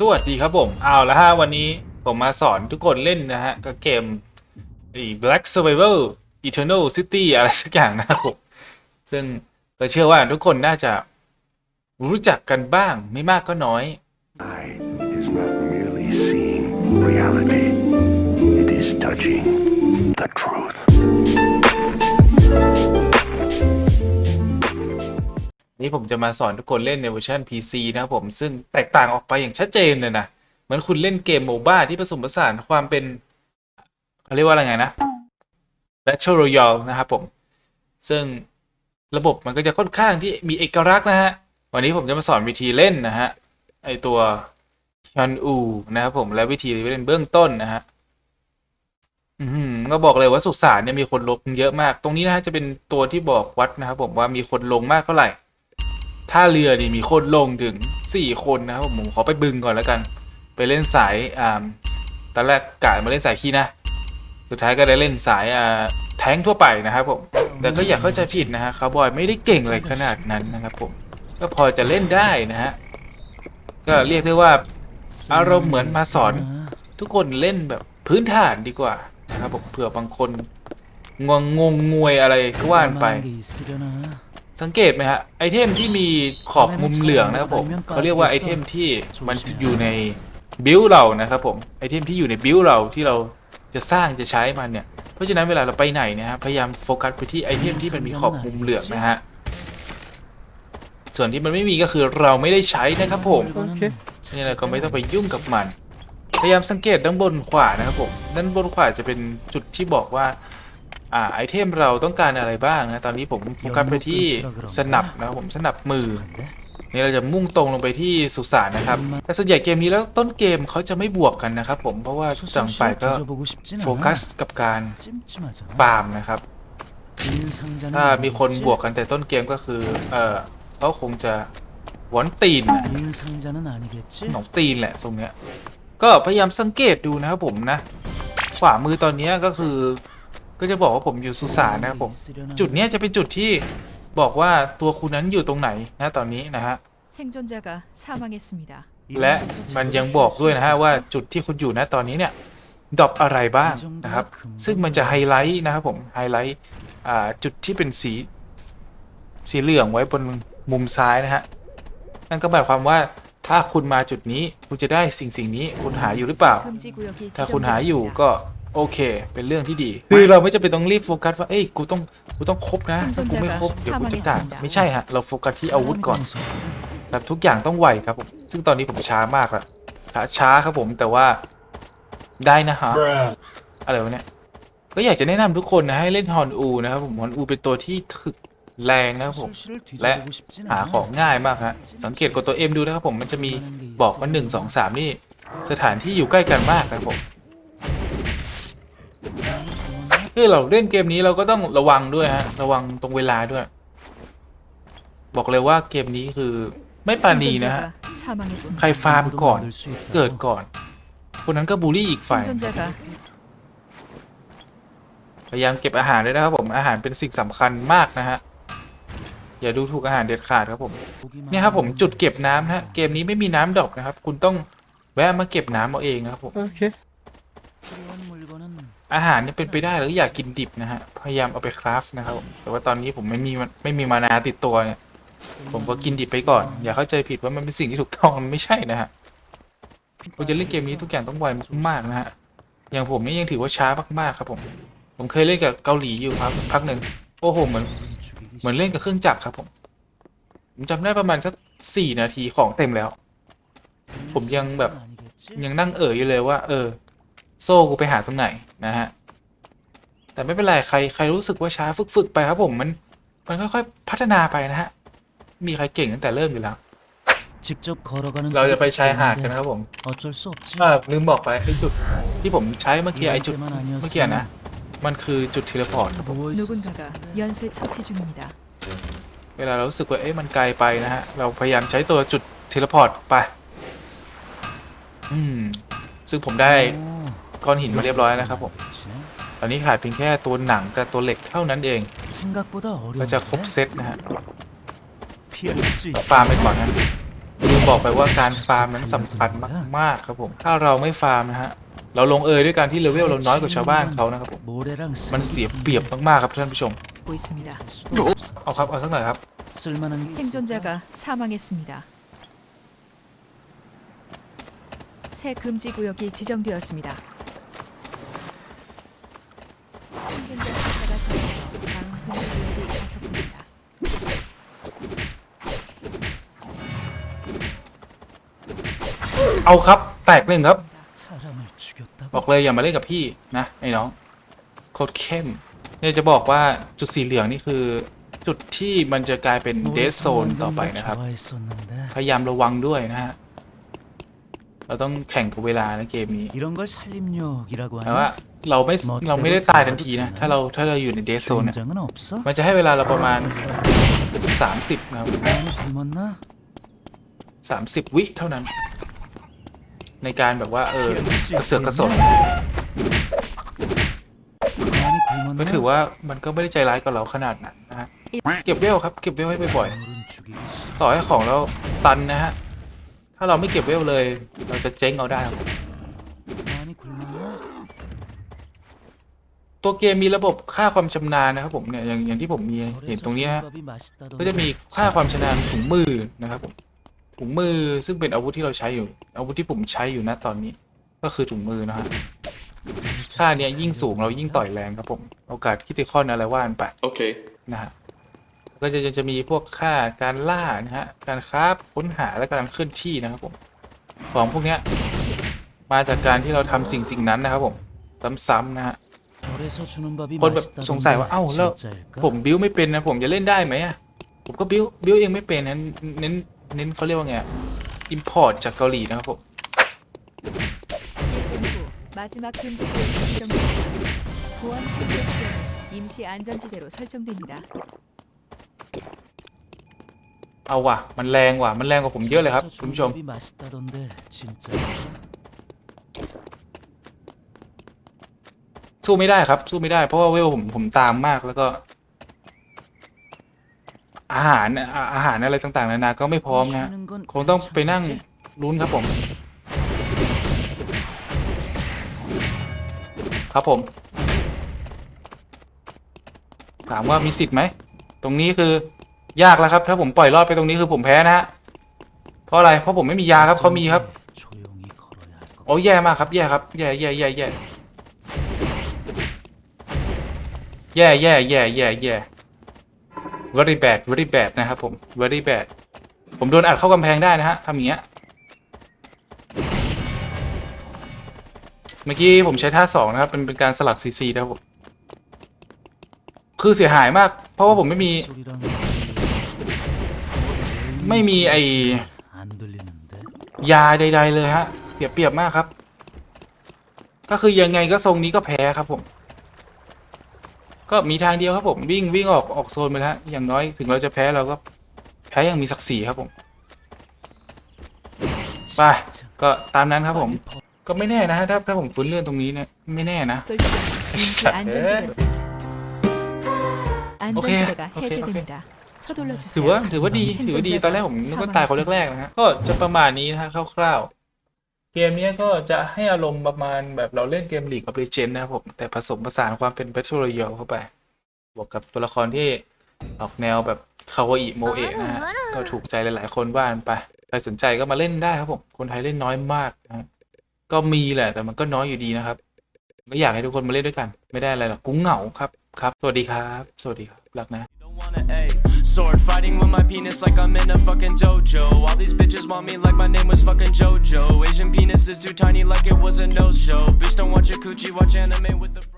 สวัสดีครับผมเอาละฮะวันนี้ผมมาสอนทุกคนเล่นนะฮะ ก็เกมไอ้ Black Survival Eternal City อะไรสักอย่างนะครับผมซึ่งก็เชื่อว่าทุกคนน่าจะรู้จักกันบ้างไม่มากก็น้อย is not merely seeing reality, it is touching ผมจะมาสอนทุกคนเล่นในเวอร์ชัน PC นะครับผมซึ่งแตกต่างออกไปอย่างชัดเจนเลยนะเหมือนคุณเล่นเกมโมบ้าที่ผสมผสานความเป็นเขาเรียกว่าอะไรไงนะ Battle Royale นะครับผม ซึ่งระบบมันก็จะค่อนข้างที่มีเอกลักษณ์นะฮะ วันนี้ผมจะมาสอนวิธีเล่นนะฮะ ไอตัวฮันอูนะครับผมและวิธีเล่นเบื้องต้นนะฮะอืมก็บอกเลยว่าสุสานเนี่ยมีคนลงเยอะมาก ตรงนี้นะฮะจะเป็นตัวที่บอกวัดนะครับผมว่ามีคนลงมากเท่าไหร่ ท่าเรือนี่มีคนลงถึงสี่คนนะครับผมผมขอไปบึงก่อนแล้วกัน ไปเล่นสายอ่าตอนแรกกะมาเล่นสายขี้นะ สุดท้ายก็ได้เล่นสายอ่าแท้งทั่วไปนะครับผมแต่ก็อย่าเข้าใจผิดนะฮะคาร์บอยไม่ได้เก่งอะไรขนาดนั้นนะครับผมก็พอจะเล่นได้นะฮะก็เรียกได้ว่าอารมณ์เหมือนมาสอน ทุกคนเล่นแบบพื้นฐานดีกว่านะครับผมเผื่อบางคนงงงงงวยอะไรก็ว่านไป สังเกตไหมฮะไอเทมที่มีขอบมุมเหลืองนะครับผมเขาเรียกว่าไอเทมที่มันอยู่ในบิลเรานะครับผมไอเทมที่อยู่ในบิลเราที่เราจะสร้างจะใช้มันเนี่ยเพราะฉะนั้นเวลาเราไปไหนเนะฮะพยายามโฟกัสไปที่ไอเทมที่มันมีขอบมุมเหลืองนะฮะส่วนที่มันไม่มีก็คือเราไม่ได้ใช้นะครับผมนี่เราก็ไม่ต้องไปยุ่งกับมัน พยายามสังเกตด้านบนขวานะครับผมด้านบนขวาจะเป็นจุดที่บอกว่า อ่าไอเทมเราต้องการอะไรบ้างนะตอนนี้ผมโฟกัสไปที่สนับนะครับผมสนับมือนี่เราจะมุ่งตรงลงไปที่สุสานนะครับ แต่ส่วนใหญ่เกมนี้แล้วต้นเกมเขาจะไม่บวกกันนะครับผม เพราะว่าจังไปก็โฟกัสกับการฟาร์มนะครับ ถ้ามีคนบวกกันแต่ต้นเกมก็คือ เออเขาคงจะหวอนตีนน่ะหนองตีนแหละทรงเนี้ย ก็พยายามสังเกตดูนะครับผมนะ ขวามือตอนเนี้ยก็คือ ก็จะบอกว่าผมอยู่สุสานนะครับผม จุดเนี้ยจะเป็นจุดที่บอกว่าตัวคุณนั้นอยู่ตรงไหนนะตอนนี้นะฮะ 생존자가 사망했습니다. และมันยังบอกด้วยนะฮะว่าจุดที่คุณอยู่นะตอนนี้เนี่ยดรอปอะไรบ้างนะครับ ซึ่งมันจะไฮไลท์นะครับผมไฮไลท์อ่าจุดที่เป็นสี สีเหลืองไว้บนมุมซ้ายนะฮะนั่นก็หมายความว่าถ้าคุณมาจุดนี้คุณจะได้สิ่งสิ่งนี้คุณหาอยู่หรือเปล่า 금지 구역이 ถ้าคุณหาอยู่ 지정되었습니다. ก็ โอเค เป็นเรื่องที่ดี คือเราไม่จำเป็นต้องรีบโฟกัสว่า เอ้ย กูต้อง กูต้องครบนะถ้ากูไม่ครบ เดี๋ยวกูจะด่าไม่ใช่ฮะ เราโฟกัสที่อาวุธก่อน แบบทุกอย่างต้องไวครับผม ซึ่งตอนนี้ผมช้ามากละช้าช้าครับผม แต่ว่าได้นะฮะ อะไรวะเนี่ย ก็อยากจะแนะนำทุกคนนะให้เล่นฮอนอูนะครับผม ฮอนอูเป็นตัวที่ถึกแรงนะครับผม และหาของง่ายมากฮะ สังเกตกดตัว M ดูนะครับผม มันจะมีบอกว่าหนึ่งสองสามนี่ สถานที่อยู่ใกล้กันมากนะครับผม คือเราเล่นเกมนี้เราก็ต้องระวังด้วยฮะ ระวังตรงเวลาด้วย บอกเลยว่าเกมนี้คือไม่ปราณีนะฮะ 생존자가 사망했습니다. ใครฟาร์มก่อน เกิดก่อน คนนั้นก็บูลลี่อีกฝ่าย 생존자가 พยายามเก็บอาหารด้วยนะครับผม อาหารเป็นสิ่งสำคัญมากนะฮะ อย่าดูถูกอาหารเด็ดขาดครับผม เนี่ยครับผมจุดเก็บน้ำนะฮะ เกมนี้ไม่มีน้ำดรอปนะครับ คุณต้องแวะมาเก็บน้ำเอาเองนะครับผม อ อาหารเนี่ยเป็นไปได้แล้วอยากกินดิบนะฮะ พยายามเอาไปคราฟนะครับ แต่ว่าตอนนี้ผมไม่มีไม่มีมานาติดตัวเนี่ย ผมก็กินดิบไปก่อน อย่าเข้าใจผิดว่ามันเป็นสิ่งที่ถูกต้องมันไม่ใช่นะฮะผมจะเล่นเกมนี้ทุกอย่างต้องไวมากนะฮะ อย่างผมนี่ยังถือว่าช้ามากๆครับผม ผมเคยเล่นกับเกาหลีอยู่พักพักหนึ่งโอ้โหเหมือนเหมือนเล่นกับเครื่องจักรครับผม ผมจำได้ประมาณสักสี่นาทีของเต็มแล้ว ผมยังแบบยังนั่งเอ่ยอยู่เลยว่า เออ โซ่กูไปหาตรงไหนนะฮะ แต่ไม่เป็นไรใครใครรู้สึกว่าช้าฝึกฝึกไปครับผมมันมันค่อยๆพัฒนาไปนะฮะ มีใครเก่งตั้งแต่เริ่มอยู่แล้ว เราจะไปชายหาดกันนะครับผมอ่าลืมบอกไปไอจุดที่ผมใช้เมื่อกี้ไอจุดเมื่อกี้นะ มันคือจุดเทเลพอร์ตครับผมเวลาเราสึกว่าเอ๊ะมันไกลไปนะฮะ เราพยายามใช้ตัวจุดเทเลพอร์ตไป อืม ซึ่งผมได้ ก้อนหินมาเรียบร้อยนะครับผม ตอนนี้ขาดเพียงแค่ตัวหนังกับตัวเหล็กเท่านั้นเอง ก็จะครบเซตนะฮะฟาร์มไปก่อนนะลืมบอกไปว่าการฟาร์มนั้นสำคัญมากมากครับผม ถ้าเราไม่ฟาร์มนะฮะ เราลงเอยด้วยการที่เลเวลเราน้อยกว่าชาวบ้านเขานะครับผม มันเสียเปรียบมากๆครับท่านผู้ชม เอาครับ เอาสักหน่อยครับ생존자가사망했습니다새금지구역이지정되었습니다 เอาครับ แตกหนึ่งครับ 사람을 죽였다고? บอกเลยอย่ามาเล่นกับพี่นะไอ้น้องโคตรเข้มเนี่ยจะบอกว่าจุดสีเหลืองนี่คือ จุดที่มันจะกลายเป็นเดสโซนต่อไปนะครับ 좋아했었는데 พยายามระวังด้วยนะฮะ เราต้องแข่งกับเวลานะเกมนี้ 이런 걸 살림욕이라고 แต่ว่า 하나? เราไม่เราไม่ได้ตายทันทีนะ ถ้าเราถ้าเราอยู่ในเดสโซนเนี่ย 주인장은 없어? มันจะให้เวลาเราประมาณ 30 นะครับ 많이 굶었나? 30 วิเท่านั้น ในการแบบว่า เออกระเสือกกระสนก็ถือว่ามันก็ไม่ได้ใจร้ายกับเราขนาดนั้นนะฮะเก็บเวลครับเก็บเวลให้บ่อยๆต่อให้ของเราตันนะฮะถ้าเราไม่เก็บเวลเลย เราจะเจ๊งเอาได้ตัวเกมมีระบบค่าความชำนาญนะครับผมเนี่ยอย่างอย่างที่ผมมีเห็นตรงนี้ฮะก็จะมีค่าความชำนาญถึงมือนะครับผม ถุงมือซึ่งเป็นอาวุธที่เราใช้อยู่ อาวุธที่ผมใช้อยู่นะตอนนี้ ก็คือถุงมือนะฮะค่าเนี้ยยิ่งสูงเรายิ่งต่อยแรงครับผมโอกาสคิติคอนอะไรว่านไปโอเคนะฮะก็จะจะมีพวกค่าการล่านะฮะการคราฟค้นหาและการเคลื่อนที่นะครับผมของพวกเนี้ยมาจากการที่เราทำสิ่งสิ่งนั้นนะครับผมซ้ำๆนะฮะคนแบบสงสัยว่าเอ้าแล้วผมบิ้วไม่เป็นนะผมจะเล่นได้ไหมอะผมก็บิ้วบิ้วเองไม่เป็นน้นเน้น เน้นเขาเรียกว่าไงอิมพอร์ตจากเกาหลีนะครับผม 1분 후 마지막 금지 구역이 지정됩니다. 보안 금지 구역은 임시 안전지대로 설정됩니다. เอาว่ะ มันแรงว่ะ มันแรงกว่าผมเยอะเลยครับ 절에서 คุณ 주는 ผู้ชม 밥이 맛있다던데 진짜 สู้ไม่ได้ครับ สู้ไม่ได้ เพราะว่าเวลผมผมตามมากแล้วก็ อาหารอะอาหารอะไรต่างๆนานาก็ไม่พร้อมนะฮะคงต้องไปนั่งลุ้นครับผม ครับผม ถามว่ามีสิทธิ์ไหม ตรงนี้คือยากแล้วครับ ถ้าผมปล่อยรอดไปตรงนี้คือผมแพ้นะฮะ เพราะอะไร เพราะผมไม่มียาครับเขามีครับ โอ้แย่มากครับ แย่ครับ แย่แย่แย่แย่แย่แย่แย่แย่แย่ very bad very bad นะครับผม very bad ผมโดนอัดเข้ากำแพงได้นะฮะทำอย่างเงี้ย เมื่อกี้ผมใช้ท่าสองนะครับเป็นเป็นการสลักซีซีนะครับผมคือเสียหายมาก เพราะว่าผมไม่มี ไม่มีไอยาใด ๆ เลยฮะเปียบๆมากครับ ก็คือยังไงก็ทรงนี้ก็แพ้ครับผม ก็มีทางเดียวครับผม วิ่งวิ่งออกออกโซนไปแล้วฮะอย่างน้อยถึงเราจะแพ้เราก็แพ้อย่างมีศักดิ์ศรีครับผม ไป ก็ตามนั้นครับผม ก็ไม่แน่นะฮะถ้าถ้าผมฟื้นเรื่องตรงนี้เนี่ยไม่แน่นะ 설정 임시 진짜. 안전지대로 안전지대가 오케이, 오케이, 해제됩니다. 서둘러 ถือว่า 주세요. ถือว่าดีถือว่าดีตอนแรกผมนึกว่าตายคนแรกๆนะฮะก็จะประมาณนี้นะฮะคร่าวๆ เกมนี้ก็จะให้อารมณ์ประมาณแบบเราเล่นเกมลีกกับเลเจนนะครับผม แต่ผสมผสานความเป็น Battle Royale เข้าไป บวกกับตัวละครที่ออกแนวแบบคาวาอิโมเอะนะฮะก็ถูกใจหลาย ๆ คนบ้านไป ใครสนใจก็มาเล่นได้ครับผม คนไทยเล่นน้อยมากนะก็มีแหละแต่มันก็น้อยอยู่ดีนะครับ ก็อยากให้ทุกคนมาเล่นด้วยกัน ไม่ได้อะไรหรอกกูเหงาครับครับ สวัสดีครับ สวัสดีครับรักนะ sword fighting with my penis like I'm in a fucking dojo. All these bitches want me like my name was fucking JoJo. Asian penis is too tiny like it was a no show. Bitch, don't watch your coochie, watch anime with the.